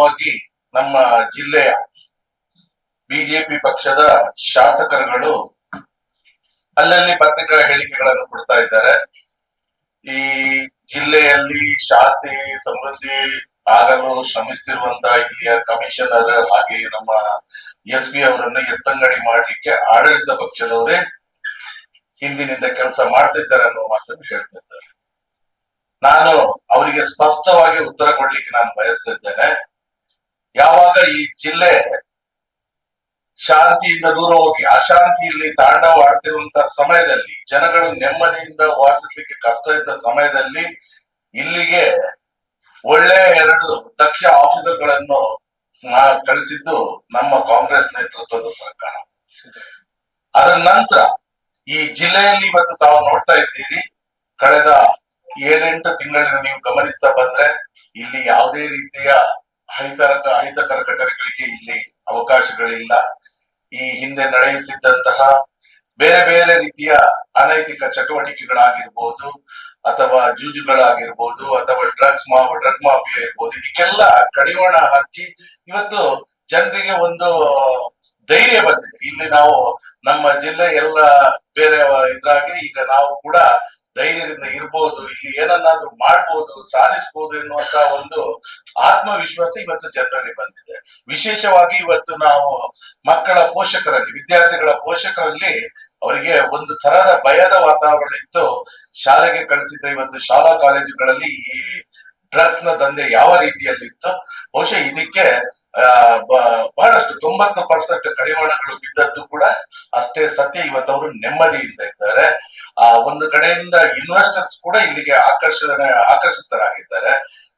ಪ್ರಥಮವಾಗಿ ನಮ್ಮ ಜಿಲ್ಲೆಯ ಬಿಜೆಪಿ ಪಕ್ಷದ ಶಾಸಕರುಗಳು ಅಲ್ಲಲ್ಲಿ ಪತ್ರಿಕಾ ಹೇಳಿಕೆಗಳನ್ನು ಕೊಡ್ತಾ ಇದ್ದಾರೆ. ಈ ಜಿಲ್ಲೆಯಲ್ಲಿ ಶಾಂತಿ, ಸಮೃದ್ಧಿ ಆಗಲು ಶ್ರಮಿಸುತ್ತಿರುವಂತಹ ಇಲ್ಲಿಯ ಕಮಿಷನರ್ ಹಾಗೆ ನಮ್ಮ ಎಸ್ ಪಿ ಅವರನ್ನು ಎತ್ತಂಗಡಿ ಮಾಡಲಿಕ್ಕೆ ಆಡಳಿತ ಪಕ್ಷದವರೇ ಹಿಂದಿನಿಂದ ಕೆಲಸ ಮಾಡ್ತಿದ್ದಾರೆ ಅನ್ನೋ ಮಾತನ್ನು ಹೇಳ್ತಿದ್ದಾರೆ ನಾನು ಅವರಿಗೆ ಸ್ಪಷ್ಟವಾಗಿ ಉತ್ತರ ಕೊಡ್ಲಿಕ್ಕೆ ನಾನು ಬಯಸ್ತಿದ್ದೇನೆ ಯಾವಾಗ ಈ ಜಿಲ್ಲೆ ಶಾಂತಿಯಿಂದ ದೂರ ಹೋಗಿ ಅಶಾಂತಿಯಲ್ಲಿ ತಾಂಡವ ಆಡ್ತಿರುವಂತ ಸಮಯದಲ್ಲಿ, ಜನಗಳು ನೆಮ್ಮದಿಯಿಂದ ವಾಸಿಸ್ಲಿಕ್ಕೆ ಕಷ್ಟ ಇದ್ದ ಸಮಯದಲ್ಲಿ ಇಲ್ಲಿಗೆ ಒಳ್ಳೆ ಎರಡು ದಕ್ಷ ಆಫೀಸರ್ಗಳನ್ನು ಕಳಿಸಿದ್ದು ನಮ್ಮ ಕಾಂಗ್ರೆಸ್ ನೇತೃತ್ವದ ಸರ್ಕಾರ. ಅದರ ನಂತರ ಈ ಜಿಲ್ಲೆಯಲ್ಲಿ ಇವತ್ತು ತಾವು ನೋಡ್ತಾ ಇದ್ದೀರಿ, ಕಳೆದ ಏಳೆಂಟು ತಿಂಗಳಿನ ನೀವು ಗಮನಿಸ್ತಾ ಬಂದ್ರೆ ಇಲ್ಲಿ ಯಾವುದೇ ರೀತಿಯ ಅಹಿತರಕ ಅಹಿತಕರ ಘಟನೆಗಳಿಗೆ ಇಲ್ಲಿ ಅವಕಾಶಗಳಿಲ್ಲ. ಈ ಹಿಂದೆ ನಡೆಯುತ್ತಿದ್ದಂತಹ ಬೇರೆ ಬೇರೆ ರೀತಿಯ ಅನೈತಿಕ ಚಟುವಟಿಕೆಗಳಾಗಿರ್ಬೋದು, ಅಥವಾ ಜೂಜುಗಳಾಗಿರ್ಬೋದು, ಅಥವಾ ಡ್ರಗ್ಸ್ ಮಾ, ಡ್ರಗ್ ಮಾಫಿಯಾ ಇರ್ಬೋದು, ಇದಕ್ಕೆಲ್ಲ ಕಡಿವಾಣ ಹಾಕಿ ಇವತ್ತು ಜನರಿಗೆ ಒಂದು ಧೈರ್ಯ ಬಂದಿದೆ. ಇಲ್ಲಿ ನಾವು ನಮ್ಮ ಜಿಲ್ಲೆ ಎಲ್ಲ ಬೇರೆ ಇದಾಗಿ ಈಗ ನಾವು ಕೂಡ ಧೈರ್ಯದಿಂದ ಇರ್ಬೋದು, ಇಲ್ಲಿ ಏನನ್ನಾದ್ರೂ ಮಾಡ್ಬೋದು, ಸಾಧಿಸ್ಬೋದು ಎನ್ನುವಂತ ಒಂದು ಆತ್ಮವಿಶ್ವಾಸ ಇವತ್ತು ಜನರಲ್ಲಿ ಬಂದಿದೆ. ವಿಶೇಷವಾಗಿ ಇವತ್ತು ನಾವು ಮಕ್ಕಳ ಪೋಷಕರಲ್ಲಿ, ವಿದ್ಯಾರ್ಥಿಗಳ ಪೋಷಕರಲ್ಲಿ ಅವರಿಗೆ ಒಂದು ತರಹದ ಭಯದ ವಾತಾವರಣ ಇತ್ತು. ಶಾಲೆಗೆ ಕಳಿಸಿದ ಇವತ್ತು ಶಾಲಾ ಕಾಲೇಜುಗಳಲ್ಲಿ ಈ ಡ್ರಗ್ಸ್ನ ದಂಧೆ ಯಾವ ರೀತಿಯಲ್ಲಿತ್ತು, ಬಹುಶಃ ಇದಕ್ಕೆ ಬಹಳಷ್ಟು ತೊಂಬತ್ತು ಪರ್ಸೆಂಟ್ ಕಡಿವಾಣಗಳು ಬಿದ್ದದ್ದು ಕೂಡ ಅಷ್ಟೇ ಸತ್ಯ. ಇವತ್ತು ಅವರು ನೆಮ್ಮದಿಯಿಂದ ಇದ್ದಾರೆ. ಆ, ಒಂದು ಕಡೆಯಿಂದ ಇನ್ವೆಸ್ಟರ್ಸ್ ಕೂಡ ಇಲ್ಲಿಗೆ ಆಕರ್ಷಣೆ, ಆಕರ್ಷಿತರಾಗಿದ್ದಾರೆ.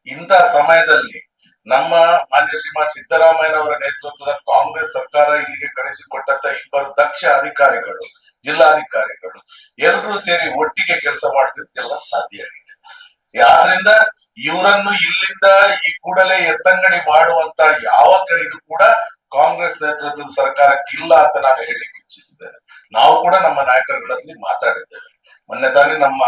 ಇಂಥ ಸಮಯದಲ್ಲಿ ನಮ್ಮ ಮಾನ್ಯ ಶ್ರೀಮಾನ್ ಸಿದ್ದರಾಮಯ್ಯನವರ ನೇತೃತ್ವದ ಕಾಂಗ್ರೆಸ್ ಸರ್ಕಾರ ಇಲ್ಲಿಗೆ ಕಳಿಸಿಕೊಟ್ಟಂತ ಇಬ್ಬರು ದಕ್ಷ ಅಧಿಕಾರಿಗಳು, ಜಿಲ್ಲಾಧಿಕಾರಿಗಳು ಎಲ್ಲರೂ ಸೇರಿ ಒಟ್ಟಿಗೆ ಕೆಲಸ ಮಾಡ್ತಿದ್ದೆಲ್ಲ ಸಾಧ್ಯ ಆಗಿದೆ. ಆದ್ರಿಂದ ಇವರನ್ನು ಇಲ್ಲಿಂದ ಈ ಕೂಡಲೇ ಎತ್ತಂಗಡಿ ಮಾಡುವಂತ ಯಾವ ಇದು ಕೂಡ ಕಾಂಗ್ರೆಸ್ ನೇತೃತ್ವದ ಸರ್ಕಾರಕ್ಕಿಲ್ಲ ಅಂತ ನಾನು ಹೇಳಲಿಕ್ಕೆ ಇಚ್ಛಿಸಿದ್ದೇನೆ. ನಾವು ಕೂಡ ನಮ್ಮ ನಾಯಕರುಗಳಲ್ಲಿ ಮಾತಾಡಿದ್ದೇವೆ. ಮೊನ್ನೆ ತಾನೇ ನಮ್ಮ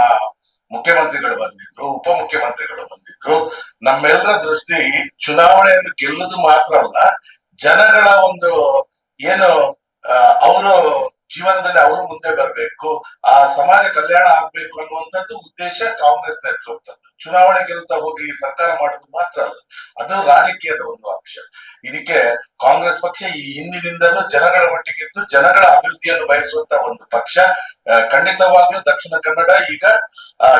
ಮುಖ್ಯಮಂತ್ರಿಗಳು ಬಂದಿದ್ರು, ಉಪಮುಖ್ಯಮಂತ್ರಿಗಳು ಬಂದಿದ್ರು. ನಮ್ಮೆಲ್ಲರ ದೃಷ್ಟಿ ಚುನಾವಣೆಯನ್ನು ಗೆಲ್ಲುದು ಮಾತ್ರ ಅಲ್ಲ ಜನಗಳ ಒಂದು ಏನು ಅವರು ಜೀವನದಲ್ಲಿ ಅವರು ಮುಂದೆ ಬರಬೇಕು, ಆ ಸಮಾಜ ಕಲ್ಯಾಣ ಆಗ್ಬೇಕು ಅನ್ನುವಂಥದ್ದು ಉದ್ದೇಶ ಕಾಂಗ್ರೆಸ್ ನೇತೃತ್ವದ್ದು. ಚುನಾವಣೆ ಗೆಲ್ತ ಹೋಗಿ ಸರ್ಕಾರ ಮಾಡೋದು ಮಾತ್ರ ಅಲ್ಲ, ಅದು ರಾಜಕೀಯದ ಒಂದು ಅಂಶ. ಇದಕ್ಕೆ ಕಾಂಗ್ರೆಸ್ ಪಕ್ಷ ಈ ಹಿಂದಿನಿಂದಲೂ ಜನಗಳ ಒಟ್ಟಿಗಿದ್ದು, ಜನಗಳ ಅಭಿವೃದ್ಧಿಯನ್ನು ಬಯಸುವಂತ ಒಂದು ಪಕ್ಷ. ಖಂಡಿತವಾಗ್ಲೂ ದಕ್ಷಿಣ ಕನ್ನಡ ಈಗ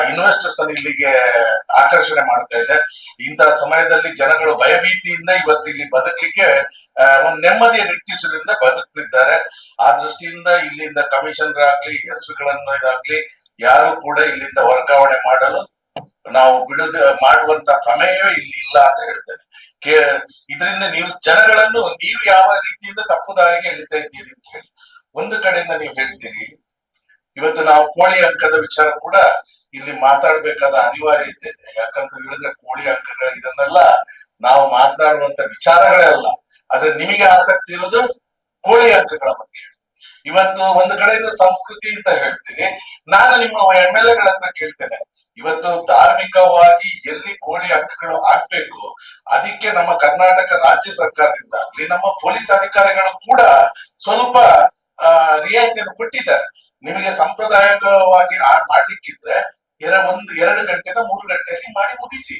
ಇನ್ವೆಸ್ಟರ್ಸ್ ಅನ್ನು ಇಲ್ಲಿಗೆ ಆಕರ್ಷಣೆ ಮಾಡ್ತಾ ಇದೆ. ಇಂತಹ ಸಮಯದಲ್ಲಿ ಜನಗಳು ಭಯಭೀತಿಯಿಂದ ಇವತ್ತು ಇಲ್ಲಿ ಬದುಕಲಿಕ್ಕೆ ಒಂದು ನೆಮ್ಮದಿಯ ನಿಟ್ಟಿಸುವುದರಿಂದ ಬದುಕ್ತಿದ್ದಾರೆ. ಆ ದೃಷ್ಟಿಯಿಂದ ಇಲ್ಲಿಂದ ಕಮಿಷನರ್ ಆಗ್ಲಿ ಎಸ್ ಪಿಗಳನ್ನು ಇದಾಗ್ಲಿ, ಯಾರು ಕೂಡ ಇಲ್ಲಿಂದ ವರ್ಗಾವಣೆ ಮಾಡಲು ನಾವು ಬಿಡುದ, ಮಾಡುವಂತ ಪ್ರಮೇಯವೇ ಇಲ್ಲಿ ಇಲ್ಲ ಅಂತ ಹೇಳ್ತೇನೆ. ಕೇ, ಇದರಿಂದ ನೀವು ಜನಗಳನ್ನು ನೀವು ಯಾವ ರೀತಿಯಿಂದ ತಪ್ಪು ದಾರಿಗೆ ಎಳಿತಾ ಇದ್ದೀರಿ ಅಂತ ಹೇಳಿ. ಒಂದು ಕಡೆಯಿಂದ ನೀವು ಹೇಳ್ತೀರಿ, ಇವತ್ತು ನಾವು ಕೋಳಿ ಅಂಕದ ವಿಚಾರ ಕೂಡ ಇಲ್ಲಿ ಮಾತಾಡ್ಬೇಕಾದ ಅನಿವಾರ್ಯತೆ ಇದೆ. ಯಾಕಂತ ಹೇಳಿದ್ರೆ ಕೋಳಿ ಅಂಕಗಳ ಇದನ್ನೆಲ್ಲ ನಾವು ಮಾತನಾಡುವಂತ ವಿಚಾರಗಳೇ ಅಲ್ಲ. ಆದ್ರೆ ನಿಮಗೆ ಆಸಕ್ತಿ ಇರೋದು ಕೋಳಿ ಅಂಕಗಳ ಬಗ್ಗೆ. ಇವತ್ತು ಒಂದು ಕಡೆಯಿಂದ ಸಂಸ್ಕೃತಿ ಅಂತ ಹೇಳ್ತೀನಿ. ನಾನು ನಿಮ್ಮ ಎಂ ಎಲ್ ಎಗಳ ಹತ್ರ ಕೇಳ್ತೇನೆ. ಇವತ್ತು ಧಾರ್ಮಿಕವಾಗಿ ಎಲ್ಲಿ ಕೋಳಿ ಅಂಕಗಳು ಹಾಕ್ಬೇಕು, ಅದಕ್ಕೆ ನಮ್ಮ ಕರ್ನಾಟಕ ರಾಜ್ಯ ಸರ್ಕಾರದಿಂದ ಆಗ್ಲಿ ನಮ್ಮ ಪೊಲೀಸ್ ಅಧಿಕಾರಿಗಳು ಕೂಡ ಸ್ವಲ್ಪ ರಿಯಾಯಿತಿಯನ್ನು ಕೊಟ್ಟಿದ್ದಾರೆ. ನಿಮಗೆ ಸಾಂಪ್ರದಾಯಿಕವಾಗಿ ಮಾಡ್ಲಿಕ್ಕಿದ್ರೆ ಎರ ಒಂದು, ಎರಡು ಗಂಟೆನ ಮೂರು ಗಂಟೆಯಲ್ಲಿ ಮಾಡಿ ಮುಗಿಸಿ.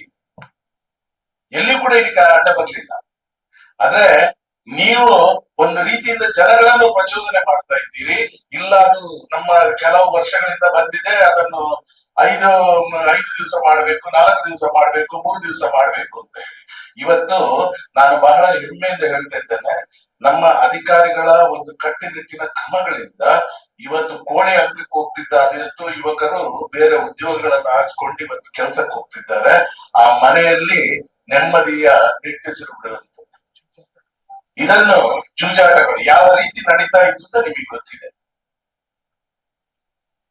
ಎಲ್ಲಿ ಕೂಡ ಇದಕ್ಕೆ ಅಡ್ಡ ಬರ್ಲಿಲ್ಲ. ಆದ್ರೆ ನೀವು ಒಂದು ರೀತಿಯಿಂದ ಜನಗಳನ್ನು ಪ್ರಚೋದನೆ ಮಾಡ್ತಾ ಇದ್ದೀರಿ. ಇಲ್ಲ ಅದು ನಮ್ಮ ಕೆಲವು ವರ್ಷಗಳಿಂದ ಬಂದಿದೆ, ಅದನ್ನು ಐದು ಐದು ದಿವಸ ಮಾಡ್ಬೇಕು, ನಾಲ್ಕು ದಿವಸ ಮಾಡ್ಬೇಕು, ಮೂರು ದಿವಸ ಮಾಡ್ಬೇಕು ಅಂತ ಹೇಳಿ. ಇವತ್ತು ನಾನು ಬಹಳ ಹೆಮ್ಮೆಯಿಂದ ಹೇಳ್ತಾ ಇದ್ದೇನೆ, ನಮ್ಮ ಅಧಿಕಾರಿಗಳ ಒಂದು ಕಟ್ಟುನಿಟ್ಟಿನ ಕ್ರಮಗಳಿಂದ ಇವತ್ತು ಕೋಣೆ ಅಂಕಕ್ಕೆ ಹೋಗ್ತಿದ್ದ ಅದೆಷ್ಟೋ ಯುವಕರು ಬೇರೆ ಉದ್ಯೋಗಗಳನ್ನ ಹಾಚಿಕೊಂಡು ಇವತ್ತು ಕೆಲಸಕ್ಕೆ ಹೋಗ್ತಿದ್ದಾರೆ. ಆ ಮನೆಯಲ್ಲಿ ನೆಮ್ಮದಿಯ ನಿಟ್ಟಿಸಿರು ಬಿಡುವಂಥದ್ದು ಇದನ್ನು ಜೂಜಾಟಗಳು ಯಾವ ರೀತಿ ನಡೀತಾ ಇತ್ತು ಅಂತ ನಿಮಗೆ ಗೊತ್ತಿದೆ.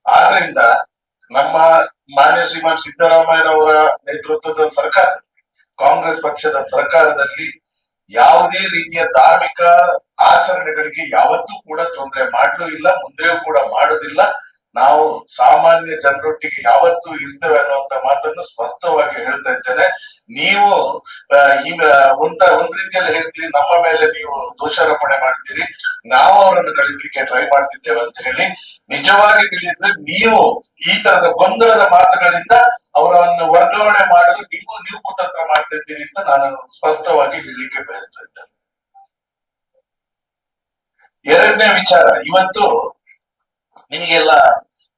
ಆದ್ರಿಂದ ನಮ್ಮ ಮಾನ್ಯ ಶ್ರೀಮಾನ್ ಸಿದ್ದರಾಮಯ್ಯನವರ ನೇತೃತ್ವದ ಸರ್ಕಾರದಲ್ಲಿ, ಕಾಂಗ್ರೆಸ್ ಪಕ್ಷದ ಸರ್ಕಾರದಲ್ಲಿ ಯಾವುದೇ ರೀತಿಯ ಧಾರ್ಮಿಕ ಆಚರಣೆಗಳಿಗೆ ಯಾವತ್ತೂ ಕೂಡ ತೊಂದರೆ ಮಾಡಲೂ ಇಲ್ಲ, ಮುಂದೆಯೂ ಕೂಡ ಮಾಡೋದಿಲ್ಲ. ನಾವು ಸಾಮಾನ್ಯ ಜನರೊಟ್ಟಿಗೆ ಯಾವತ್ತು ಇರ್ತೇವೆ ಅನ್ನುವಂತ ಮಾತನ್ನು ಸ್ಪಷ್ಟವಾಗಿ ಹೇಳ್ತಾ ಇದ್ದೇನೆ. ನೀವು ಒಂದ ಒಂದ್ ರೀತಿಯಲ್ಲಿ ಹೇಳ್ತೀರಿ, ನಮ್ಮ ಮೇಲೆ ನೀವು ದೋಷಾರೋಪಣೆ ಮಾಡ್ತೀರಿ, ನಾವು ಅವರನ್ನು ಕಳಿಸ್ಲಿಕ್ಕೆ ಟ್ರೈ ಮಾಡ್ತಿದ್ದೇವೆ ಅಂತ ಹೇಳಿ ನಿಜವಾಗಿ ತಿಳಿದ್ರೆ ನೀವು ಈ ತರದ ಗೊಂದಲದ ಮಾತುಗಳಿಂದ ಅವರನ್ನು ವರ್ಗಾವಣೆ ಮಾಡಲು ನೀವು ನೀವು ಕುತಂತ್ರ ಮಾಡ್ತಿದ್ದೀರಿ ಅಂತ ನಾನು ಸ್ಪಷ್ಟವಾಗಿ ಹೇಳಲಿಕ್ಕೆ ಬಯಸ್ತಾ ಇದ್ದೇನೆ. ಎರಡನೇ ವಿಚಾರ, ಇವತ್ತು ನಿಮಗೆಲ್ಲ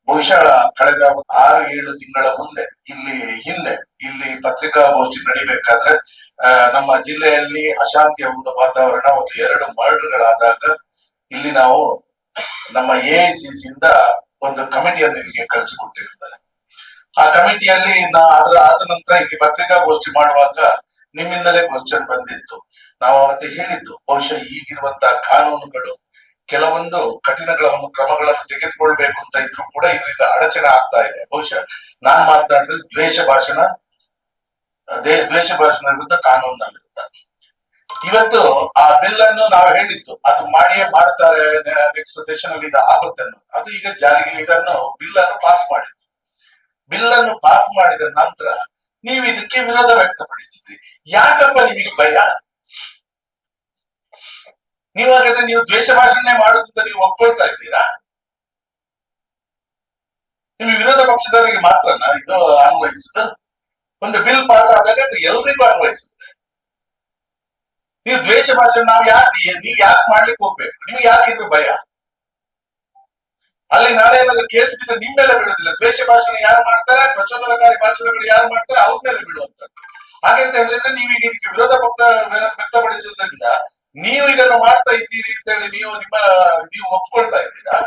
ಬಹುಶಃ ಕಳೆದ ಆರು, ಏಳು ತಿಂಗಳ ಮುಂದೆ, ಇಲ್ಲಿ ಹಿಂದೆ, ಇಲ್ಲಿ ಪತ್ರಿಕಾಗೋಷ್ಠಿ ನಡಿಬೇಕಾದ್ರೆ ನಮ್ಮ ಜಿಲ್ಲೆಯಲ್ಲಿ ಅಶಾಂತಿಯ ಒಂದು ವಾತಾವರಣ ಒಂದು ಎರಡು ಮರ್ಡರ್ಗಳಾದಾಗ ಇಲ್ಲಿ ನಾವು ನಮ್ಮ ಎಐಸಿಸಿ ಇಂದ ಒಂದು ಕಮಿಟಿಯನ್ನು ಇಲ್ಲಿಗೆ ಕಳಿಸಿಕೊಟ್ಟಿರ್ತಾರೆ. ಆ ಕಮಿಟಿಯಲ್ಲಿ ನಾ ಅದರ ಆದ ನಂತರ ಇಲ್ಲಿ ಪತ್ರಿಕಾಗೋಷ್ಠಿ ಮಾಡುವಾಗ ನಿಮ್ಮಿಂದಲೇ ಕ್ವಶನ್ ಬಂದಿತ್ತು. ನಾವು ಅವತ್ತೆ ಹೇಳಿದ್ದು, ಬಹುಶಃ ಈಗಿರುವಂತಹ ಕಾನೂನುಗಳು ಕೆಲವೊಂದು ಕಠಿಣಗಳನ್ನು, ಕ್ರಮಗಳನ್ನು ತೆಗೆದುಕೊಳ್ಬೇಕು ಅಂತ ಇದ್ರು ಕೂಡ ಇದರಿಂದ ಅಡಚಣೆ ಆಗ್ತಾ ಇದೆ. ಬಹುಶಃ ನಾನ್ ಮಾತನಾಡಿದ್ರೆ ದ್ವೇಷ ಭಾಷಣ ದ್ವೇಷ ಭಾಷಣ ವಿರುದ್ಧ ಕಾನೂನಿನ ವಿರುದ್ಧ ಇವತ್ತು ಆ ಬಿಲ್ ಅನ್ನು ನಾವು ಹೇಳಿದ್ದು, ಅದು ಮಾಡಿಯೇ ಮಾಡ್ತಾರೆ ನೆಕ್ಸ್ಟ್ ಸೆಷನ್ ಅಲ್ಲಿ ಇದು ಆಗುತ್ತೆ ಅದು ಈಗ ಜಾರಿಗೆ ಇದನ್ನು ಬಿಲ್ ಅನ್ನು ಪಾಸ್ ಮಾಡಿದ್ರು ಬಿಲ್ ಅನ್ನು ಪಾಸ್ ಮಾಡಿದ ನಂತರ ನೀವು ಇದಕ್ಕೆ ವಿರೋಧ ವ್ಯಕ್ತಪಡಿಸಿದ್ರಿ. ಯಾಕಪ್ಪ ನಿಮಗೆ ಭಯ? ನೀವು ಹಾಗಾದ್ರೆ ನೀವು ದ್ವೇಷ ಭಾಷಣೆ ಮಾಡುದು ಅಂತ ನೀವು ಒಪ್ಕೊಳ್ತಾ ಇದ್ದೀರಾ? ನಿಮ್ಗೆ ವಿರೋಧ ಪಕ್ಷದವರಿಗೆ ಮಾತ್ರನಾ ಇದು ಅನ್ವಯಿಸುದು? ಒಂದು ಬಿಲ್ ಪಾಸ್ ಆದಾಗ ಅದು ಎಲ್ರಿಗೂ ಅನ್ವಯಿಸುತ್ತೆ. ನೀವು ದ್ವೇಷ ಭಾಷಣ, ನಾವು ಯಾಕೆ ನೀವು ಯಾಕೆ ಮಾಡ್ಲಿಕ್ಕೆ ಹೋಗ್ಬೇಕು? ನಿಮ್ಗೆ ಯಾಕಿದ್ರು ಭಯ? ಅಲ್ಲಿ ನಾಳೆ ಏನಾದ್ರು ಕೇಸ್ ಬಿದ್ದರೆ ನಿಮ್ ಮೇಲೆ ಬಿಡೋದಿಲ್ಲ. ದ್ವೇಷ ಭಾಷಣ ಯಾರು ಮಾಡ್ತಾರೆ? ಪ್ರಚೋದನಕಾರಿ ಭಾಷಣಗಳು ಯಾರು ಮಾಡ್ತಾರೆ? ಅವ್ರ ಮೇಲೆ ಬೀಳುವಂತದ್ದು. ಹಾಗಂತ ಹೇಳಿದ್ರೆ ನೀವೀಗ ಇದಕ್ಕೆ ವಿರೋಧ ವ್ಯಕ್ತಪಡಿಸುವುದರಿಂದ ನೀವು ಇದನ್ನು ಮಾಡ್ತಾ ಇದ್ದೀರಿ ಅಂತ ಹೇಳಿ ನೀವು ನಿಮ್ಮ, ನೀವು ಒಪ್ಕೊಳ್ತಾ ಇದ್ದೀರಾ?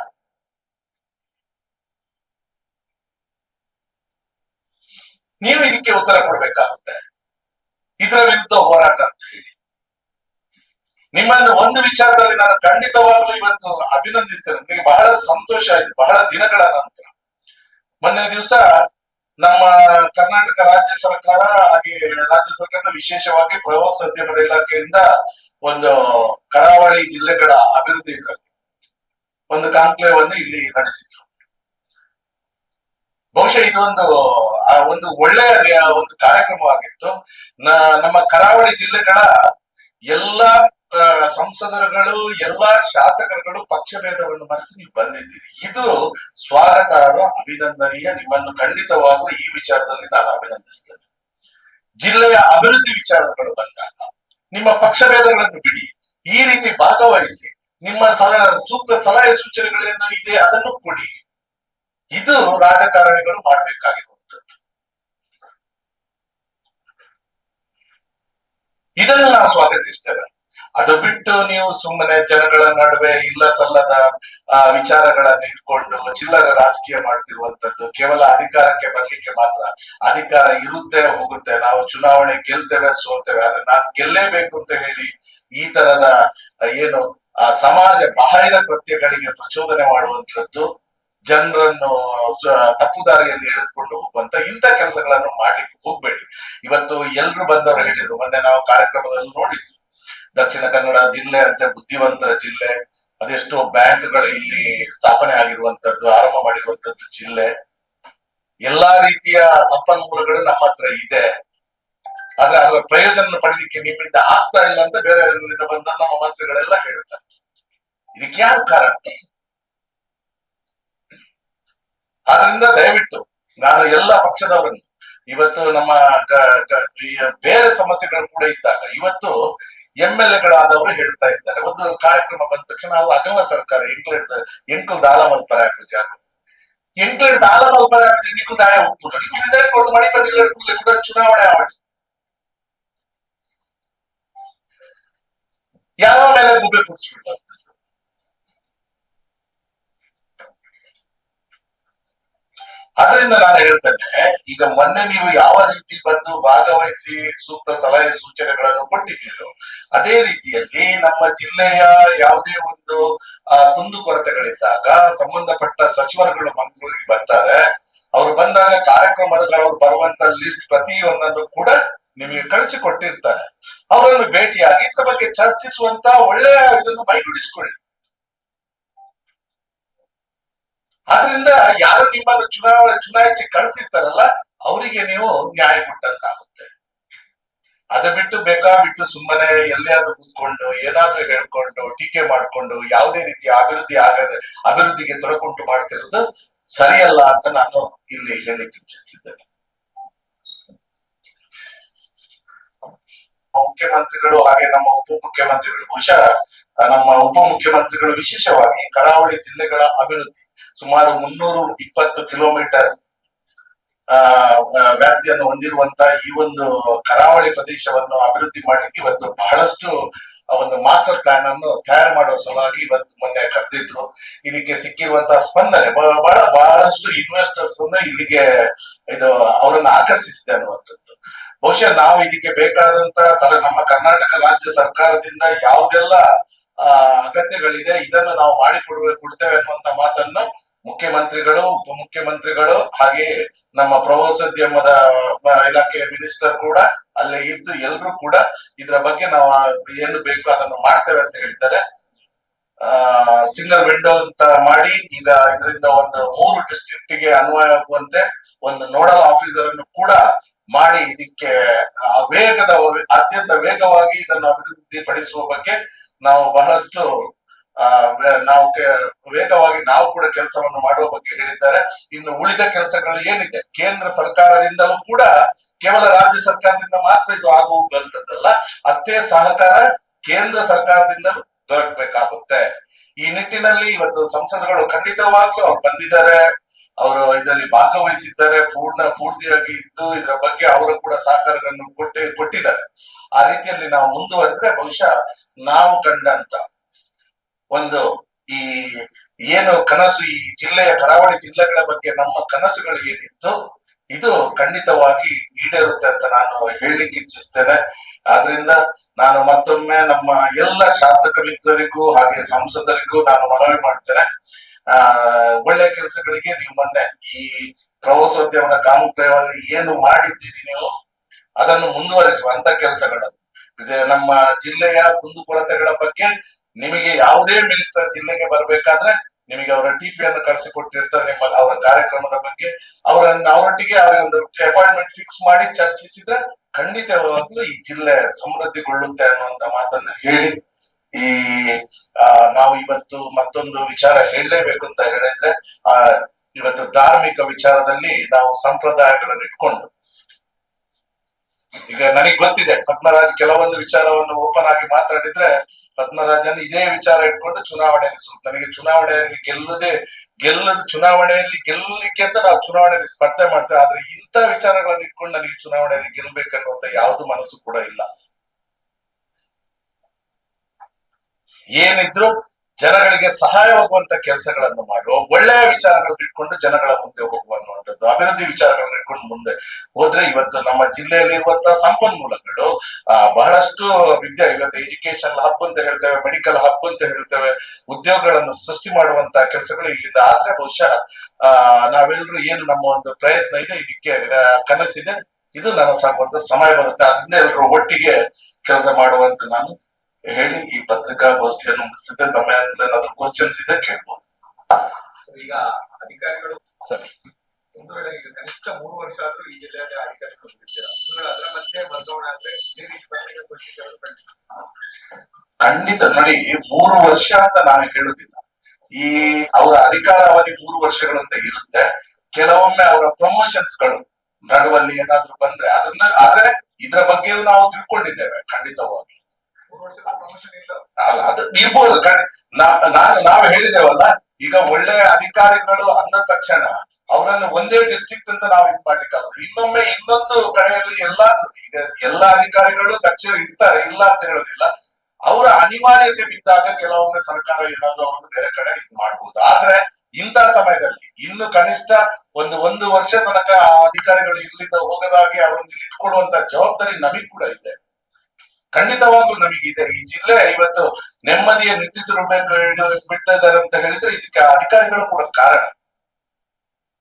ನೀವು ಇದಕ್ಕೆ ಉತ್ತರ ಕೊಡ್ಬೇಕಾಗುತ್ತೆ. ಇದರ ವಿರುದ್ಧ ಹೋರಾಟ ಅಂತ ಹೇಳಿ. ನಿಮ್ಮನ್ನು ಒಂದು ವಿಚಾರದಲ್ಲಿ ನಾನು ಖಂಡಿತವಾಗ್ಲೂ ಇವತ್ತು ಅಭಿನಂದಿಸ್ತೇನೆ. ನನಗೆ ಬಹಳ ಸಂತೋಷ ಆಯ್ತು. ಬಹಳ ದಿನಗಳ ನಂತರ. ಮೊನ್ನೆ ದಿವಸ ನಮ್ಮ ಕರ್ನಾಟಕ ರಾಜ್ಯ ಸರ್ಕಾರ ಹಾಗೆ ರಾಜ್ಯ ಸರ್ಕಾರದ ವಿಶೇಷವಾಗಿ ಪ್ರವಾಸೋದ್ಯಮದ ಇಲಾಖೆಯಿಂದ ಒಂದು ಕರಾವಳಿ ಜಿಲ್ಲೆಗಳ ಅಭಿವೃದ್ಧಿ ಒಂದು ಕಾಂಕ್ಲೇವ್ ಇಲ್ಲಿ ನಡೆಸಿದ್ರು. ಬಹುಶಃ ಇದೊಂದು ಒಂದು ಒಳ್ಳೆಯ ಒಂದು ಕಾರ್ಯಕ್ರಮವಾಗಿತ್ತು. ನಮ್ಮ ಕರಾವಳಿ ಜಿಲ್ಲೆಗಳ ಎಲ್ಲಾ ಸಂಸದರುಗಳು, ಎಲ್ಲಾ ಶಾಸಕರುಗಳು ಪಕ್ಷ ಭೇದವನ್ನು ಮರೆತು ನೀವು ಬಂದಿದ್ದೀರಿ. ಇದು ಸ್ವಾಗತಾರ್ಹ, ಅಭಿನಂದನೀಯ, ನಿಮ್ಮನ್ನು ಖಂಡಿತವಾಗ್ಲೂ ಈ ವಿಚಾರದಲ್ಲಿ ನಾನು ಅಭಿನಂದಿಸ್ತೇನೆ. ಜಿಲ್ಲೆಯ ಅಭಿವೃದ್ಧಿ ವಿಚಾರಗಳು ಬಂದಾಗ, ನಿಮ್ಮ ಪಕ್ಷ ಭೇದಗಳನ್ನು ಬಿಡಿ. ಈ ರೀತಿ ಭಾಗವಹಿಸಿ, ನಿಮ್ಮ ಸೂಕ್ತ ಸಲಹೆ ಸೂಚನೆಗಳೇನು ಇದೆ, ಅದನ್ನು ಕೊಡಿ. ಇದು ರಾಜಕಾರಣಿಗಳು ಮಾಡಬೇಕಾಗಿರುವಂತದ್ದು ಇದನ್ನು ನಾವು ಸ್ವಾಗತಿಸ್ತೇವೆ. ಅದು ಬಿಟ್ಟು ನೀವು ಸುಮ್ಮನೆ ಜನಗಳ ನಡುವೆ ಇಲ್ಲ ಸಲ್ಲದ ವಿಚಾರಗಳನ್ನ ಇಟ್ಕೊಂಡು ಚಿಲ್ಲರೆ ರಾಜಕೀಯ ಮಾಡ್ತಿರುವಂತದ್ದು ಕೇವಲ ಅಧಿಕಾರಕ್ಕೆ ಬರ್ಲಿಕ್ಕೆ ಮಾತ್ರ ಅಧಿಕಾರ ಇರುತ್ತೆ ಹೋಗುತ್ತೆ. ನಾವು ಚುನಾವಣೆ ಗೆಲ್ತೇವೆ, ಸೋಲ್ತೇವೆ. ಆದ್ರೆ ನಾನು ಗೆಲ್ಲೇಬೇಕು ಅಂತ ಹೇಳಿ ಈ ತರದ, ಏನು ಸಮಾಜ ಬಾಹಿರ ಕೃತ್ಯಗಳಿಗೆ ಪ್ರಚೋದನೆ ಮಾಡುವಂತದ್ದು ಜನರನ್ನು ತಪ್ಪು ದಾರಿಯಲ್ಲಿ ಎಳೆದುಕೊಂಡು ಹೋಗುವಂತ ಇಂಥ ಕೆಲಸಗಳನ್ನು ಮಾಡ್ಲಿಕ್ಕೆ ಹೋಗ್ಬೇಡಿ. ಇವತ್ತು ಎಲ್ರು ಬಂದವರು ಹೇಳಿದ್ರು, ಮೊನ್ನೆ ನಾವು ಕಾರ್ಯಕ್ರಮದಲ್ಲಿ ನೋಡಿದ್ವಿ. ದಕ್ಷಿಣ ಕನ್ನಡ ಜಿಲ್ಲೆ ಅಂತ ಬುದ್ಧಿವಂತರ ಜಿಲ್ಲೆ, ಅದೆಷ್ಟೋ ಬ್ಯಾಂಕ್ಗಳು ಇಲ್ಲಿ ಸ್ಥಾಪನೆ ಆಗಿರುವಂತದ್ದು, ಆರಂಭ ಮಾಡಿರುವಂತದ್ದು ಜಿಲ್ಲೆ. ಎಲ್ಲಾ ರೀತಿಯ ಸಂಪನ್ಮೂಲಗಳು ನಮ್ಮ ಹತ್ರ ಇದೆ. ಆದ್ರೆ ಅದರ ಪ್ರಯೋಜನ ಪಡೆದಕ್ಕೆ ನಿಮ್ಮಿಂದ ಆಗ್ತಾ ಇಲ್ಲ ಅಂತ ಬೇರೆ ಬಂದ ನಮ್ಮ ಮಂತ್ರಿಗಳೆಲ್ಲ ಹೇಳ್ತಾರೆ ಇದಕ್ಕೆ ಯಾರು ಕಾರಣ? ಆದ್ರಿಂದ ದಯವಿಟ್ಟು ನಾನು ಎಲ್ಲ ಪಕ್ಷದವರನ್ನು, ಇವತ್ತು ನಮ್ಮ ಬೇರೆ ಸಮಸ್ಯೆಗಳು ಕೂಡ ಇದ್ದಾಗ, ಇವತ್ತು ಎಂ ಎಲ್ ಎಗಳಾದವರು ಹೇಳ್ತಾ ಇದ್ದಾರೆ. ಒಂದು ಕಾರ್ಯಕ್ರಮ ಬಂದ ತಕ್ಷಣ ನಾವು ಅಗಮ ಸರ್ಕಾರ ಎಂಕ್ಲೆಡ್ ಎಂಕಲ್ ದಾಲಮಲ್ ಪರಾಕು ಜಾಗ. ಎಂಕ್ಲೆಡ್ ದಾಲಮಲ್ ಪರಾಕು ನಿಖಲ್ ದಾಯ ಉಪ್ಪು ನಿಖಲ್ ರಿಸೈನ್ ಕೊಟ್ಟು ಮಣಿ ಬಂದಿಲ್ಲ ಕೂಡ ಚುನಾವಣೆ ಮಾಡಿ ಯಾವ ಮೇಲೆ ಗುಬ್ಬೆ ಕೂರಿಸ್ಬಿಟ್ಟು ಅದರಿಂದ ನಾನು ಹೇಳ್ತೇನೆ, ಈಗ ಮೊನ್ನೆ ನೀವು ಯಾವ ರೀತಿ ಬಂದು ಭಾಗವಹಿಸಿ ಸೂಕ್ತ ಸಲಹೆ ಸೂಚನೆಗಳನ್ನು ಕೊಟ್ಟಿದ್ದೀರೋ, ಅದೇ ರೀತಿಯಲ್ಲಿ ನಮ್ಮ ಜಿಲ್ಲೆಯ ಯಾವುದೇ ಒಂದು ಕುಂದುಕೊರತೆಗಳಿದ್ದಾಗ ಸಂಬಂಧಪಟ್ಟ ಸಚಿವರುಗಳು ಮಂಗಳೂರಿಗೆ ಬರ್ತಾರೆ. ಅವ್ರು ಬಂದಾಗ ಕಾರ್ಯಕ್ರಮದವರು ಬರುವಂತ ಲಿಸ್ಟ್ ಪ್ರತಿಯೊಂದನ್ನು ಕೂಡ ನಿಮಗೆ ಕಳಿಸಿಕೊಟ್ಟಿರ್ತಾರೆ. ಅವರನ್ನು ಭೇಟಿಯಾಗಿ ಇದ್ರ ಬಗ್ಗೆ ಚರ್ಚಿಸುವಂತ ಒಳ್ಳೆಯ ಇದನ್ನು ಮೈಗೂಡಿಸಿಕೊಳ್ಳಿ. ಆದ್ರಿಂದ ಯಾರು ನಿಮ್ಮನ್ನು ಚುನಾವಣೆ ಚುನಾಯಿಸಿ ಕಳಿಸಿರ್ತಾರಲ್ಲ, ಅವರಿಗೆ ನೀವು ನ್ಯಾಯ ಕೊಟ್ಟಂತಾಗುತ್ತೆ. ಅದ ಬಿಟ್ಟು ಬೇಕಾ ಬಿಟ್ಟು ಸುಮ್ಮನೆ ಎಲ್ಲಿಯಾದ್ರೂ ಕುತ್ಕೊಂಡು, ಏನಾದ್ರೂ ಹೇಳ್ಕೊಂಡು, ಟೀಕೆ ಮಾಡ್ಕೊಂಡು, ಯಾವುದೇ ರೀತಿಯ ಅಭಿವೃದ್ಧಿ ಆಗದೆ ಅಭಿವೃದ್ಧಿಗೆ ತೊಡಕುಂಟು ಮಾಡ್ತಿರೋದು ಸರಿಯಲ್ಲ ಅಂತ ನಾನು ಇಲ್ಲಿ ಹೇಳಿಕ್ಕೆ ಇಚ್ಛಿಸ್ತಿದ್ದೇನೆ. ಮುಖ್ಯಮಂತ್ರಿಗಳು ಹಾಗೆ ನಮ್ಮ ಉಪಮುಖ್ಯಮಂತ್ರಿಗಳು, ಬಹುಶಃ ನಮ್ಮ ನಮ್ಮ ಉಪಮುಖ್ಯಮಂತ್ರಿಗಳು ವಿಶೇಷವಾಗಿ ಕರಾವಳಿ ಜಿಲ್ಲೆಗಳ ಅಭಿವೃದ್ಧಿ. ಸುಮಾರು ಮುನ್ನೂರು ಇಪ್ಪತ್ತು ಕಿಲೋಮೀಟರ್ ವ್ಯಾಪ್ತಿಯನ್ನು ಹೊಂದಿರುವಂತ ಈ ಒಂದು ಕರಾವಳಿ ಪ್ರದೇಶವನ್ನು ಅಭಿವೃದ್ಧಿ ಮಾಡಲಿಕ್ಕೆ ಇವತ್ತು ಬಹಳಷ್ಟು ಒಂದು ಮಾಸ್ಟರ್ ಪ್ಲಾನ್ ಅನ್ನು ತಯಾರು ಮಾಡುವ ಸಲುವಾಗಿ ಇವತ್ತು ಮೊನ್ನೆ ಕರೆದಿದ್ರು. ಇದಕ್ಕೆ ಸಿಕ್ಕಿರುವಂತಹ ಸ್ಪಂದನೆ ಬಹಳ ಬಹಳಷ್ಟು ಇನ್ವೆಸ್ಟರ್ಸ್ ಇಲ್ಲಿಗೆ ಇದು, ಅವರನ್ನ ಆಕರ್ಷಿಸಿದೆ ಅನ್ನುವಂಥದ್ದು. ಬಹುಶಃ ನಾವು ಇದಕ್ಕೆ ಬೇಕಾದಂತ ಸರ ನಮ್ಮ ಕರ್ನಾಟಕ ರಾಜ್ಯ ಸರ್ಕಾರದಿಂದ ಯಾವುದೆಲ್ಲ ಅಗತ್ಯಗಳಿದೆ, ಇದನ್ನು ನಾವು ಮಾಡಿಕೊಡುವ, ಕೊಡ್ತೇವೆ ಅನ್ನುವಂತ ಮಾತನ್ನು ಮುಖ್ಯಮಂತ್ರಿಗಳು, ಉಪಮುಖ್ಯಮಂತ್ರಿಗಳು ಹಾಗೆ ನಮ್ಮ ಪ್ರವಾಸೋದ್ಯಮದ ಇಲಾಖೆಯ ಮಿನಿಸ್ಟರ್ ಕೂಡ ಅಲ್ಲೇ ಇದ್ದು ಎಲ್ರು ಕೂಡ ಇದರ ಬಗ್ಗೆ ನಾವು ಏನು ಬೇಕು ಅದನ್ನು ಮಾಡ್ತೇವೆ ಅಂತ ಹೇಳಿದ್ದಾರೆ. ಆ, ಸಿಂಗಲ್ ವಿಂಡೋ ಅಂತ ಮಾಡಿ ಈಗ ಇದರಿಂದ ಒಂದು ಮೂರು ಡಿಸ್ಟ್ರಿಕ್ಟ್ಗೆ ಅನ್ವಯ ಆಗುವಂತೆ ಒಂದು ನೋಡಲ್ ಆಫೀಸರ್ ಅನ್ನು ಕೂಡ ಮಾಡಿ ಇದಕ್ಕೆ ವೇಗದ, ಅತ್ಯಂತ ವೇಗವಾಗಿ ಇದನ್ನು ಅಭಿವೃದ್ಧಿ ಪಡಿಸುವ ಬಗ್ಗೆ ನಾವು ಬಹಳಷ್ಟು ನಾವು ವೇಗವಾಗಿ ನಾವು ಕೂಡ ಕೆಲಸವನ್ನು ಮಾಡುವ ಬಗ್ಗೆ ಹೇಳಿದ್ದಾರೆ. ಇನ್ನು ಉಳಿದ ಕೆಲಸಗಳು ಏನಿದೆ? ಕೇಂದ್ರ ಸರ್ಕಾರದಿಂದಲೂ ಕೂಡ ಕೇವಲ ರಾಜ್ಯ ಸರ್ಕಾರದಿಂದ ಮಾತ್ರ ಇದು ಆಗುವಂತದ್ದಲ್ಲ ಅಷ್ಟೇ ಸಹಕಾರ ಕೇಂದ್ರ ಸರ್ಕಾರದಿಂದಲೂ ದೊರಕಬೇಕಾಗುತ್ತೆ. ಈ ನಿಟ್ಟಿನಲ್ಲಿ ಇವತ್ತು ಸಂಸದಗಳು ಖಂಡಿತವಾಗ್ಲೂ ಅವ್ರು ಬಂದಿದ್ದಾರೆ. ಅವರು ಇದರಲ್ಲಿ ಭಾಗವಹಿಸಿದ್ದಾರೆ. ಪೂರ್ಣ, ಪೂರ್ತಿಯಾಗಿ ಇದ್ದು ಇದರ ಬಗ್ಗೆ ಅವರು ಕೂಡ ಸಹಕಾರಗಳನ್ನು ಕೊಟ್ಟೆ, ಕೊಟ್ಟಿದ್ದಾರೆ. ಆ ರೀತಿಯಲ್ಲಿ ನಾವು ಮುಂದುವರೆದ್ರೆ ಬಹುಶಃ ನಾವು ಕಂಡಂತ ಒಂದು ಈ ಏನು ಕನಸು ಈ ಜಿಲ್ಲೆಯ ಕರಾವಳಿ ಜಿಲ್ಲೆಗಳ ಬಗ್ಗೆ ನಮ್ಮ ಕನಸುಗಳು ಏನಿತ್ತು, ಇದು ಖಂಡಿತವಾಗಿ ಈಡೇರುತ್ತೆ ಅಂತ ನಾನು ಹೇಳಲಿಕ್ಕೆ ಇಚ್ಛಿಸ್ತೇನೆ. ಆದ್ರಿಂದ ನಾನು ಮತ್ತೊಮ್ಮೆ ನಮ್ಮ ಎಲ್ಲ ಶಾಸಕ ಮಿತ್ರರಿಗೂ ಹಾಗೆ ಸಂಸದರಿಗೂ ನಾನು ಮನವಿ ಮಾಡ್ತೇನೆ. ಆ, ಒಳ್ಳೆ ಕೆಲಸಗಳಿಗೆ ನೀವು ಮೊನ್ನೆ ಈ ಪ್ರವಾಸೋದ್ಯಮದ ಕಾಮಕ್ಲೇವಲ್ಲಿ ಏನು ಮಾಡಿದ್ದೀರಿ ನೀವು, ಅದನ್ನು ಮುಂದುವರಿಸುವಂತ ಕೆಲಸಗಳು. ನಮ್ಮ ಜಿಲ್ಲೆಯ ಕುಂದುಕೊರತೆಗಳ ಬಗ್ಗೆ ನಿಮಗೆ ಯಾವುದೇ ಮಿನಿಸ್ಟರ್ ಜಿಲ್ಲೆಗೆ ಬರಬೇಕಾದ್ರೆ ನಿಮಗೆ ಅವರ ಟಿಪಿ ಅನ್ನು ಕಳಿಸಿಕೊಟ್ಟಿರ್ತಾರೆ, ನಿಮ್ಮ ಅವರ ಕಾರ್ಯಕ್ರಮದ ಬಗ್ಗೆ. ಅವರನ್ನ, ಅವರೊಟ್ಟಿಗೆ ಅವರಿಗೊಂದು ಅಪಾಯಿಂಟ್ಮೆಂಟ್ ಫಿಕ್ಸ್ ಮಾಡಿ ಚರ್ಚಿಸಿದ್ರೆ ಖಂಡಿತವಾಗ್ಲೂ ಈ ಜಿಲ್ಲೆ ಸಮೃದ್ಧಿಗೊಳ್ಳುತ್ತೆ ಅನ್ನುವಂತ ಮಾತನ್ನ ಹೇಳಿ, ಈ ನಾವು ಇವತ್ತು ಮತ್ತೊಂದು ವಿಚಾರ ಹೇಳಲೇಬೇಕು ಅಂತ ಹೇಳಿದ್ರೆ, ಆ, ಇವತ್ತು ಧಾರ್ಮಿಕ ವಿಚಾರದಲ್ಲಿ ನಾವು ಸಂಪ್ರದಾಯಗಳನ್ನು ಇಟ್ಕೊಂಡು, ಈಗ ನನಗೆ ಗೊತ್ತಿದೆ, ಪದ್ಮರಾಜ್ ಕೆಲವೊಂದು ವಿಚಾರವನ್ನು ಓಪನ್ ಆಗಿ ಮಾತಾಡಿದ್ರೆ ಪದ್ಮರಾಜನ್ ಇದೇ ವಿಚಾರ ಇಟ್ಕೊಂಡು ಚುನಾವಣೆಯಲ್ಲಿ ನನಗೆ ಚುನಾವಣೆಯಲ್ಲಿ ಗೆಲ್ಲದೆ ಗೆಲ್ಲದ ಚುನಾವಣೆಯಲ್ಲಿ ಗೆಲ್ಲಲಿಕ್ಕೆ ಅಂತ ನಾವು ಚುನಾವಣೆಯಲ್ಲಿ ಸ್ಪರ್ಧೆ ಮಾಡ್ತೇವೆ. ಆದ್ರೆ ಇಂಥ ವಿಚಾರಗಳನ್ನು ಇಟ್ಕೊಂಡು ನನಗೆ ಚುನಾವಣೆಯಲ್ಲಿ ಗೆಲ್ಲಬೇಕನ್ನುವಂತ ಯಾವುದು ಮನಸ್ಸು ಕೂಡ ಇಲ್ಲ. ಏನಿದ್ರು ಜನಗಳಿಗೆ ಸಹಾಯವಾಗುವಂತ ಕೆಲಸಗಳನ್ನು ಮಾಡುವ ಒಳ್ಳೆಯ ವಿಚಾರಗಳನ್ನು ಇಟ್ಕೊಂಡು ಜನಗಳ ಮುಂದೆ ಹೋಗುವ ಅನ್ನುವಂಥದ್ದು, ಅಭಿವೃದ್ಧಿ ವಿಚಾರಗಳನ್ನು ಇಟ್ಕೊಂಡು ಮುಂದೆ ಹೋದ್ರೆ ಇವತ್ತು ನಮ್ಮ ಜಿಲ್ಲೆಯಲ್ಲಿರುವಂತಹ ಸಂಪನ್ಮೂಲಗಳು ಬಹಳಷ್ಟು ವಿದ್ಯೆ, ಇವತ್ತು ಎಜುಕೇಶನ್ ಹಬ್ ಅಂತ ಹೇಳ್ತೇವೆ ಮೆಡಿಕಲ್ ಹಬ್ ಅಂತ ಹೇಳ್ತೇವೆ, ಉದ್ಯೋಗಗಳನ್ನು ಸೃಷ್ಟಿ ಮಾಡುವಂತ ಕೆಲಸಗಳು ಇಲ್ಲಿಂದ ಆದ್ರೆ ಬಹುಶಃ, ಆ ನಾವೆಲ್ಲರೂ ಏನು ನಮ್ಮ ಒಂದು ಪ್ರಯತ್ನ ಇದೆ, ಇದಕ್ಕೆ ಕನಸಿದೆ, ಇದು ನನಸಾಗುವಂತ ಸಮಯ ಬರುತ್ತೆ. ಅದನ್ನೇ ಎಲ್ಲರೂ ಒಟ್ಟಿಗೆ ಕೆಲಸ ಮಾಡುವಂತ ನಾನು ಹೇಳಿ ಈ ಪತ್ರಿಕಾಗೋಷ್ಠಿಯನ್ನು ಮುಗಿಸಿದ್ದೆ ತಮ್ಮ ಏನಾದ್ರು ಕ್ವಶನ್ಸ್ ಇದೆ ಕೇಳ್ಬೋದು. ಈಗ ಅಧಿಕಾರಿಗಳು ಸರಿ. ಒಂದು ವೇಳೆ ಈಗ ಕನಿಷ್ಠ ಮೂರು ವರ್ಷ ಆದ್ರೂ ಈ ಅಧಿಕಾರಿಗಳು ಅದರ ಮಧ್ಯೆ ಬದಲಾವಣೆ ಆದ್ರೆ ಖಂಡಿತ. ನೋಡಿ ಮೂರು ವರ್ಷ ಅಂತ ನಾನು ಹೇಳುದಿಲ್ಲ. ಈ ಅವರ ಅಧಿಕಾರ ಅವಧಿ ಮೂರು ವರ್ಷಗಳು ಅಂತ ಇರುತ್ತೆ. ಕೆಲವೊಮ್ಮೆ ಅವರ ಪ್ರಮೋಷನ್ಸ್ಗಳು ನಡುವಲ್ಲಿ ಏನಾದ್ರು ಬಂದ್ರೆ ಅದನ್ನ ಆದ್ರೆ ಇದ್ರ ಬಗ್ಗೆಯೂ ನಾವು ತಿಳ್ಕೊಂಡಿದ್ದೇವೆ ಖಂಡಿತವಾಗಿ. ಅಲ್ಲ, ಅದು ಇರ್ಬೋದು ನಾನು, ನಾವು ಹೇಳಿದೇವಲ್ಲ ಈಗ ಒಳ್ಳೆ ಅಧಿಕಾರಿಗಳು ಅಂದ ತಕ್ಷಣ ಅವರನ್ನು ಒಂದೇ ಡಿಸ್ಟ್ರಿಕ್ಟ್ ಅಂತ ನಾವು ಇದ್ ಮಾಡ್ಲಿಕ್ಕಾಗಲ್ಲ ಇನ್ನೊಮ್ಮೆ ಇನ್ನೊಂದು ಕಡೆಯಲ್ಲಿ ಎಲ್ಲಾ, ಈಗ ಎಲ್ಲಾ ಅಧಿಕಾರಿಗಳು ತಕ್ಷಣ ಇರ್ತಾರೆ ಇಲ್ಲ ಅಂತ ಹೇಳೋದಿಲ್ಲ. ಅವರ ಅನಿವಾರ್ಯತೆ ಬಿದ್ದಾಗ ಕೆಲವೊಮ್ಮೆ ಸರ್ಕಾರ ಏನಾದ್ರು ಅವರನ್ನು ಬೇರೆ ಕಡೆ ಇದು ಮಾಡ್ಬೋದು. ಆದ್ರೆ, ಇಂಥ ಸಮಯದಲ್ಲಿ ಇನ್ನು ಕನಿಷ್ಠ ಒಂದು ಒಂದು ವರ್ಷ ತನಕ ಆ ಅಧಿಕಾರಿಗಳು ಇಲ್ಲಿಂದ ಹೋಗದಾಗೆ ಅವರನ್ನು ಇಟ್ಕೊಡುವಂತ ಜವಾಬ್ದಾರಿ ನಮಗ್ ಕೂಡ ಇದೆ. ಖಂಡಿತವಾಗ್ಲೂ ನಮಗಿದೆ. ಈ ಜಿಲ್ಲೆ ಇವತ್ತು ನೆಮ್ಮದಿಯ ನಿತ್ಯ ಬಿಡ್ತಾ ಇದ್ದಾರೆ ಅಂತ ಹೇಳಿದ್ರೆ ಇದಕ್ಕೆ ಅಧಿಕಾರಿಗಳು ಕೂಡ ಕಾರಣ.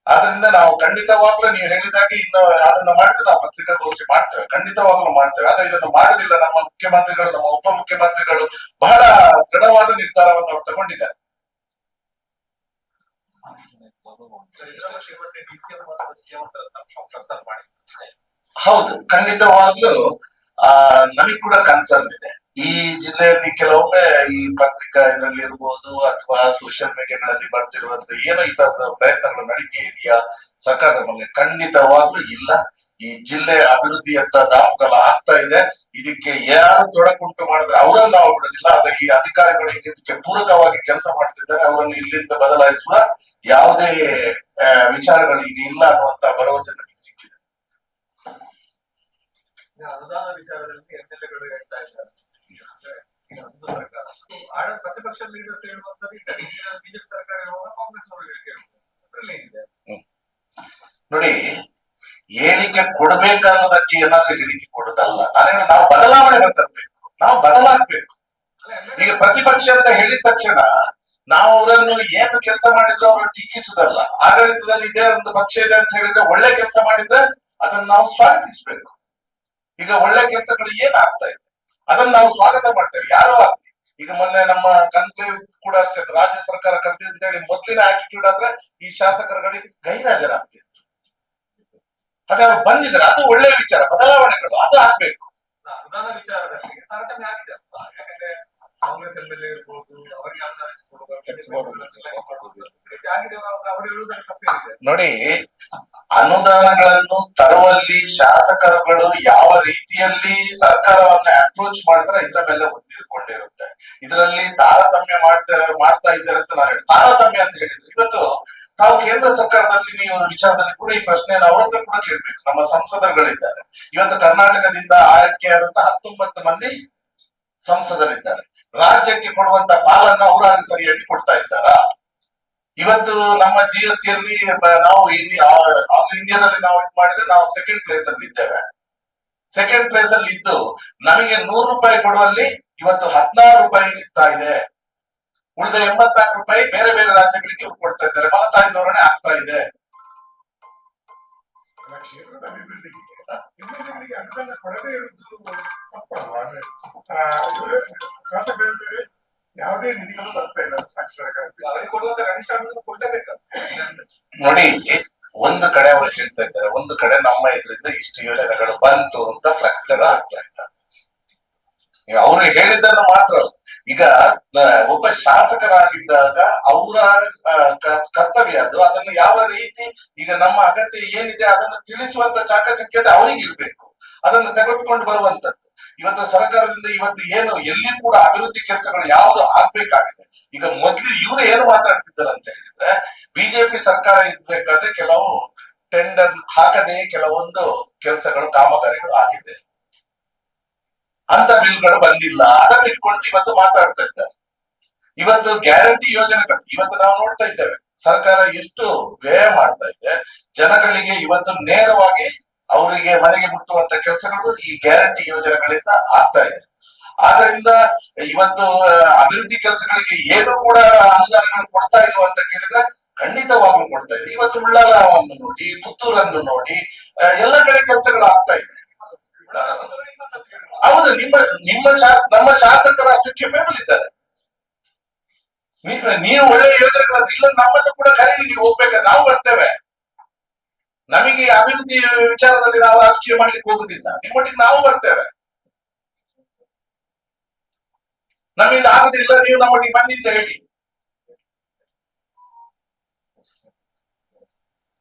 ಆದ್ರಿಂದ ನಾವು ಖಂಡಿತವಾಗ್ಲೂ ನೀವು ಹೇಳಿದಾಗೆ ಇನ್ನು ಅದನ್ನ ಮಾಡಿದ್ರೆ ನಾವು ಪತ್ರಿಕಾಗೋಷ್ಠಿ ಮಾಡ್ತೇವೆ. ಖಂಡಿತವಾಗ್ಲೂ ಮಾಡ್ತೇವೆ. ಆದ್ರೆ ಇದನ್ನು ಮಾಡುದಿಲ್ಲ ನಮ್ಮ ಮುಖ್ಯಮಂತ್ರಿಗಳು, ನಮ್ಮ ಉಪಮುಖ್ಯಮಂತ್ರಿಗಳು ಬಹಳ ದೃಢವಾದ ನಿರ್ಧಾರವನ್ನು ಅವ್ರು ತಗೊಂಡಿದ್ದಾರೆ. ಹೌದು. ಖಂಡಿತವಾಗ್ಲೂ ಆ ನಮಗ್ ಕೂಡ ಕನ್ಸರ್ನ್ ಇದೆ. ಈ ಜಿಲ್ಲೆಯಲ್ಲಿ ಕೆಲವೊಮ್ಮೆ ಈ ಪತ್ರಿಕಾ ಇದರಲ್ಲಿ ಇರ್ಬೋದು ಅಥವಾ ಸೋಷಿಯಲ್ ಮೀಡಿಯಾಗಳಲ್ಲಿ ಬರ್ತಿರುವಂತ ಏನೋ ಈ ತರದ ಪ್ರಯತ್ನಗಳು ನಡೀತಾ ಇದೆಯಾ? ಸರ್ಕಾರದ ಮೇಲೆ ಖಂಡಿತವಾಗ್ಲೂ ಇಲ್ಲ. ಈ ಜಿಲ್ಲೆ ಅಭಿವೃದ್ಧಿಯತ್ತ ದಾಪುಗಾಲ ಆಗ್ತಾ ಇದೆ. ಇದಕ್ಕೆ ಯಾರು ತೊಡಕುಂಟು ಮಾಡಿದ್ರೆ ಅವರನ್ನು ನಾವು ಬಿಡೋದಿಲ್ಲ. ಆದ್ರೆ ಈ ಅಧಿಕಾರಿಗಳು ಇದಕ್ಕೆ ಪೂರಕವಾಗಿ ಕೆಲಸ ಮಾಡ್ತಿದ್ದಾರೆ. ಅವರನ್ನು ಇಲ್ಲಿಂದ ಬದಲಾಯಿಸುವ ಯಾವುದೇ ವಿಚಾರಗಳು ಈಗ ಇಲ್ಲ ಅನ್ನುವಂತ ಭರವಸೆ ನಮಗೆ ಸಿಕ್ಕಿದೆ. ಅನುದಾನ ವಿಚಾರದಲ್ಲಿ ಎಂಎಲ್ಎಗಳು ಹೇಳ್ತಾ ಇದ್ದಾರೆ. ಸರ್ಕಾರ. ಆಡ ಪ್ರತಿಪಕ್ಷ ಲೀಡರ್ಸ್ ಹೇಳುವಂತದ್ದು ಬಿಜೆಪಿ ಸರ್ಕಾರ ಇರುವಾಗ ಕಾಂಗ್ರೆಸ್ ಅವರು ಹೇಳಿಕೆ ನೋಡಿ ಹೇಳಿಕೆ ಕೊಡ್ಬೇಕನ್ನೋದಕ್ಕೆ ಏನಾದ್ರೂ ಹೇಳಿಕೆ ಕೊಡೋದಲ್ಲ. ನಾನೇನು ನಾವು ಬದಲಾವಣೆ ತರಬೇಕು. ನಾವು ಬದಲಾಗ್ಬೇಕು. ಈಗ ಪ್ರತಿಪಕ್ಷ ಅಂತ ಹೇಳಿದ ತಕ್ಷಣ ನಾವು ಅವರನ್ನು ಏನು ಕೆಲಸ ಮಾಡಿದ್ರು ಅವರು ಟೀಕಿಸುದಲ್ಲ. ಆಡಳಿತದಲ್ಲಿ ಇದೇ ಒಂದು ಪಕ್ಷ ಇದೆ ಅಂತ ಹೇಳಿದ್ರೆ ಒಳ್ಳೆ ಕೆಲಸ ಮಾಡಿದ್ರೆ ಅದನ್ನ ನಾವು ಸ್ವಾಗತಿಸ್ಬೇಕು. ಈಗ ಒಳ್ಳೆ ಕೆಲಸಗಳು ಏನಾಗ್ತಾ ಇದೆ? ಅದನ್ನ ನಾವು ಸ್ವಾಗತ ಮಾಡ್ತೇವೆ. ಯಾರು ಆಗ್ಲಿ. ಈಗ ಮೊನ್ನೆ ನಮ್ಮ ಕನ್ಕ್ಲೇವ್ ಕೂಡ ಅಷ್ಟೇ ರಾಜ್ಯ ಸರ್ಕಾರ ಕರೆದಿದೆ ಅಂತ ಹೇಳಿ ಮೊದಲಿನ ಆಟಿಟ್ಯೂಡ್ ಆದ್ರೆ ಈ ಶಾಸಕರುಗಳಿಗೆ ಗೈರಾಜರಾಗ್ತಿದ್ರು. ಅವ್ರು ಬಂದಿದ್ರೆ ಅದು ಒಳ್ಳೆ ವಿಚಾರ. ಬದಲಾವಣೆಗಳು. ಅದು ಆಗ್ಬೇಕು. ವಿಚಾರದಲ್ಲಿ ಕಾಂಗ್ರೆಸ್ ಎಂ ಎಲ್ ಎ ಇರ್ಬೋದು ಅವರಿಗೆ ನೋಡಿ ಅನುದಾನಗಳನ್ನು ತರುವಲ್ಲಿ ಶಾಸಕರುಗಳು ಯಾವ ರೀತಿಯಲ್ಲಿ ಸರ್ಕಾರವನ್ನ ಅಪ್ರೋಚ್ ಮಾಡ್ತಾರೆ ಇದ್ರ ಮೇಲೆ ಹೊಂದಿಕೊಂಡಿರುತ್ತೆ ಇದರಲ್ಲಿ ತಾರತಮ್ಯ ಮಾಡ್ತಾ ಮಾಡ್ತಾ ಇದ್ದಾರೆ ಅಂತ ನಾನು ಹೇಳಿ ತಾರತಮ್ಯ ಅಂತ ಹೇಳಿದ್ರು ಇವತ್ತು ತಾವು ಕೇಂದ್ರ ಸರ್ಕಾರದಲ್ಲಿ ನೀವು ವಿಚಾರದಲ್ಲಿ ಕೂಡ ಈ ಪ್ರಶ್ನೆಯನ್ನು ಅವ್ರ ಹತ್ರ ಕೂಡ ಕೇಳ್ಬೇಕು. ನಮ್ಮ ಸಂಸದರುಗಳಿದ್ದಾರೆ. ಇವತ್ತು ಕರ್ನಾಟಕದಿಂದ ಆಯ್ಕೆಯಾದಂತ ಹತ್ತೊಂಬತ್ತು ಮಂದಿ ಸಂಸದರಿದ್ದಾರೆ. ರಾಜ್ಯಕ್ಕೆ ಕೊಡುವಂತ ಪಾಲನ್ನ ಅವರಾಗಿ ಸರಿಯಾಗಿ ಕೊಡ್ತಾ ಇದ್ದಾರಾ? ಇವತ್ತು ನಮ್ಮ ಜಿ ಎಸ್ ಟಿಯಲ್ಲಿ ನಾವು ಇಲ್ಲಿ ಆಲ್ ಇಂಡಿಯಾದಲ್ಲಿ ನಾವು ಇದು ಮಾಡಿದ್ರೆ ನಾವು ಸೆಕೆಂಡ್ ಪ್ಲೇಸ್ ಅಲ್ಲಿ ಇದ್ದೇವೆ. ಸೆಕೆಂಡ್ ಪ್ಲೇಸ್ ಅಲ್ಲಿ ಇದ್ದು ನಮಗೆ ನೂರು ರೂಪಾಯಿ ಕೊಡುವಲ್ಲಿ ಇವತ್ತು ಹದಿನಾರು ರೂಪಾಯಿ ಸಿಗ್ತಾ ಇದೆ. ಉಳಿದ ಎಂಬತ್ನಾಲ್ಕು ರೂಪಾಯಿ ಬೇರೆ ಬೇರೆ ರಾಜ್ಯಗಳಿಗೆ ಕೊಡ್ತಾ ಇದ್ದಾರೆ. ಮಲತಾಯಿ ಧೋರಣೆ ಆಗ್ತಾ ಇದೆ. ಕ್ಷೇತ್ರದ ಅಭಿವೃದ್ಧಿಗೆ ಅನುದಾನ ಕೊಡದೇ ಇರುವುದು ಯಾವುದೇ ನಿಧಿಗಳು ಬರ್ತಾ ಇಲ್ಲ ನೋಡಿ, ಒಂದು ಕಡೆ ಅವ್ರು ಹೇಳ್ತಾ ಇದ್ದಾರೆ, ಒಂದು ಕಡೆ ನಮ್ಮ ಇದರಿಂದ ಇಷ್ಟು ಯೋಜನೆಗಳು ಬಂತು ಅಂತ ಫ್ಲೆಕ್ಸ್ಗಳು ಆಗ್ತಾ ಇದ್ದಾರೆ. ಅವ್ರು ಹೇಳಿದ್ದನ್ನು ಮಾತ್ರ ಈಗ ಒಬ್ಬ ಶಾಸಕರಾಗಿದ್ದಾಗ ಅವರ ಕರ್ತವ್ಯ ಅದು, ಅದನ್ನು ಯಾವ ರೀತಿ, ಈಗ ನಮ್ಮ ಅಗತ್ಯ ಏನಿದೆ ಅದನ್ನು ತಿಳಿಸುವಂತ ಚಾಕಚಕ್ಯತೆ ಅವರಿಗೆ ಇರ್ಬೇಕು ಅದನ್ನು ತೆಗೆದುಕೊಂಡು ಬರುವಂತದ್ದು. ಇವತ್ತು ಸರ್ಕಾರದಿಂದ ಇವತ್ತು ಏನು, ಎಲ್ಲಿ ಕೂಡ ಅಭಿವೃದ್ಧಿ ಕೆಲಸಗಳು ಯಾವುದು ಆಗ್ಬೇಕಾಗಿದೆ. ಈಗ ಮೊದ್ಲು ಇವ್ರು ಏನು ಮಾತಾಡ್ತಿದ್ದಾರೆ ಅಂತ ಹೇಳಿದ್ರೆ, ಬಿಜೆಪಿ ಸರ್ಕಾರ ಇರ್ಬೇಕಾದ್ರೆ ಕೆಲವು ಟೆಂಡರ್ ಹಾಕದೆ ಕೆಲವೊಂದು ಕೆಲಸಗಳು, ಕಾಮಗಾರಿಗಳು ಆಗಿದೆ. ಅಂತ ಬಿಲ್ಗಳು ಬಂದಿಲ್ಲ. ಅದನ್ನ ಇಟ್ಕೊಂಡು ಇವತ್ತು ಮಾತಾಡ್ತಾ ಇದ್ದಾರೆ. ಇವತ್ತು ಗ್ಯಾರಂಟಿ ಯೋಜನೆಗಳು, ಇವತ್ತು ನಾವು ನೋಡ್ತಾ ಇದ್ದೇವೆ. ಸರ್ಕಾರ ಎಷ್ಟು ವ್ಯಯ ಮಾಡ್ತಾ ಇದೆ. ಜನಗಳಿಗೆ ಇವತ್ತು ನೇರವಾಗಿ ಅವರಿಗೆ ಮನೆಗೆ ಮುಟ್ಟುವಂತ ಕೆಲಸಗಳು ಈ ಗ್ಯಾರಂಟಿ ಯೋಜನೆಗಳಿಂದ ಆಗ್ತಾ ಇದೆ. ಆದ್ರಿಂದ ಇವತ್ತು ಅಭಿವೃದ್ಧಿ ಕೆಲಸಗಳಿಗೆ ಏನು ಕೂಡ ಅನುದಾನಗಳು ಕೊಡ್ತಾ ಇಲ್ವ ಅಂತ ಕೇಳಿದ್ರೆ ಖಂಡಿತವಾಗ್ಲೂ ಕೊಡ್ತಾ ಇದೆ. ಇವತ್ತು ಉಳ್ಳಾಲವನ್ನು ನೋಡಿ, ಪುತ್ತೂರನ್ನು ನೋಡಿ ಎಲ್ಲ ಕಡೆ ಕೆಲಸಗಳು ಆಗ್ತಾ ಇದೆ. ಹೌದು, ನಿಮ್ಮ ನಿಮ್ಮ ನಮ್ಮ ಶಾಸಕರು ಅಷ್ಟು ಇದ್ದಾರೆ. ನೀವು ನೀವು ಒಳ್ಳೆ ಯೋಜನೆಗಳನ್ನು ಇಲ್ಲ ನಮ್ಮನ್ನು ಕೂಡ ಕರೆಯಲ್ಲಿ ನೀವು ಹೋಗ್ಬೇಕಾದ್ರೆ ನಾವು ಬರ್ತೇವೆ. ನಮಗೆ ಅಭಿವೃದ್ಧಿ ವಿಚಾರದಲ್ಲಿ ನಾವು ರಾಜಕೀಯ ಮಾಡ್ಲಿಕ್ಕೆ ಹೋಗುದಿಲ್ಲ. ನಿಮ್ಮೊಟ್ಟಿಗೆ ನಾವು ಬರ್ತೇವೆ. ನಮ್ಮಿಂದ ಆಗುದಿಲ್ಲ, ನೀವು ನಮ್ಮೊಟ್ಟಿಗೆ ಅಂತ ಹೇಳಿ.